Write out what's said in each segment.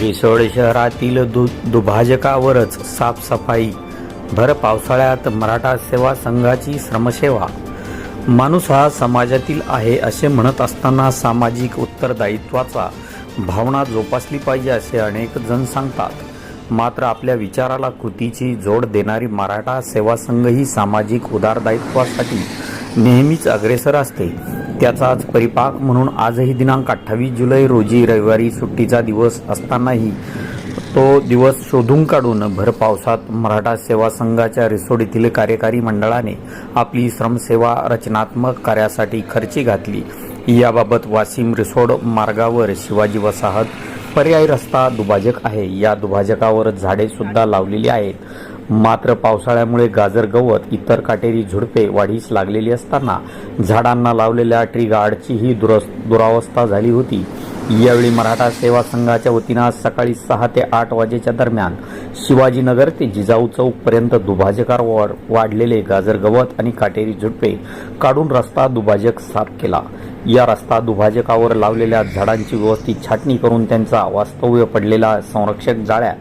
रिसोड शहरातील दु दुभाजकावरच साफसफाई. भर पावसाळ्यात मराठा सेवा संघाची श्रमसेवा. माणूस हा समाजातील आहे असे म्हणत असताना सामाजिक उत्तरदायित्वाचा भावना जोपासली पाहिजे असे अनेक जण सांगतात. मात्र आपल्या विचाराला कृतीची जोड देणारी मराठा सेवा संघ ही सामाजिक उदारदायित्वासाठी नेहमीच अग्रेसर असते. त्याचाच परिपाक म्हणून आजही दिनांक अठ्ठावीस जुलै रोजी रविवारी सुट्टीचा दिवस असतानाही तो दिवस शोधून काढून भर पावसात मराठा सेवा संघाच्या रिसोडीतील कार्यकारी मंडळाने आपली श्रमसेवा रचनात्मक कार्यासाठी खर्ची घातली. याबाबत वाशिम रिसोड मार्गावर शिवाजी वसाहत पर्यायी रस्ता दुभाजक आहे. या दुभाजकावर झाडे सुद्धा लावलेली आहेत. मात्र पावसाळ्यामुळे गाजर गवत इतर काटेरी झुडपे वाढीस लागलेली असताना झाडांना लावलेल्या ट्री गार्डची ही दुरस दुरावस्था झाली होती. यावेळी मराठा सेवा संघाच्या वतीनं आज सकाळी सहा ते आठ वाजेच्या दरम्यान शिवाजीनगर ते जिजाऊ चौक पर्यंत दुभाजकावर वाढलेले गाजर गवत आणि काटेरी झुडपे काढून रस्ता दुभाजक साफ केला. या रस्ता दुभाजकावर लावलेल्या झाडांची व्यवस्थित छाटणी करून त्यांचा वास्तव्य पडलेला संरक्षक जाळ्या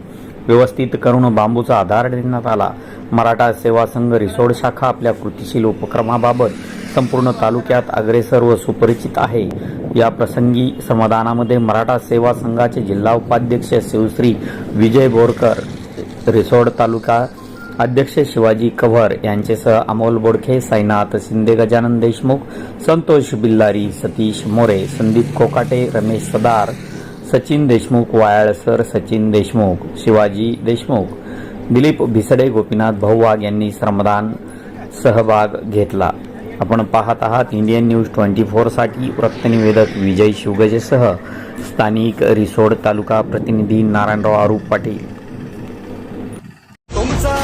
व्यवस्थित करून बांबूचा आधार देण्यात आला. मराठा सेवा संघ रिसोड शाखा आपल्या कृतीशील उपक्रमाबाबत संपूर्ण तालुक्यात अग्रेसर व सुपरिचित आहे. या प्रसंगी समाधानामध्ये मराठा सेवा संघाचे जिल्हा उपाध्यक्ष शिवश्री विजय बोरकर रिसोड तालुका अध्यक्ष शिवाजी कव्हर यांचेसह अमोल बोडखे साईनाथ शिंदे गजानन देशमुख संतोष बिल्लारी सतीश मोरे संदीप कोकाटे रमेश सदार सचिन देशमुख वायाळसर सचिन देशमुख शिवाजी देशमुख दिलीप भिसडे गोपीनाथ भाऊवाग यांनी श्रमदान सहभाग घेतला. आपण पाहत आहात इंडियन न्यूज ट्वेंटी फोरसाठी वृत्तनिवेदक विजय शिवगजेसह स्थानिक रिसोड तालुका प्रतिनिधी नारायणराव आरूप पाटील. तुमचं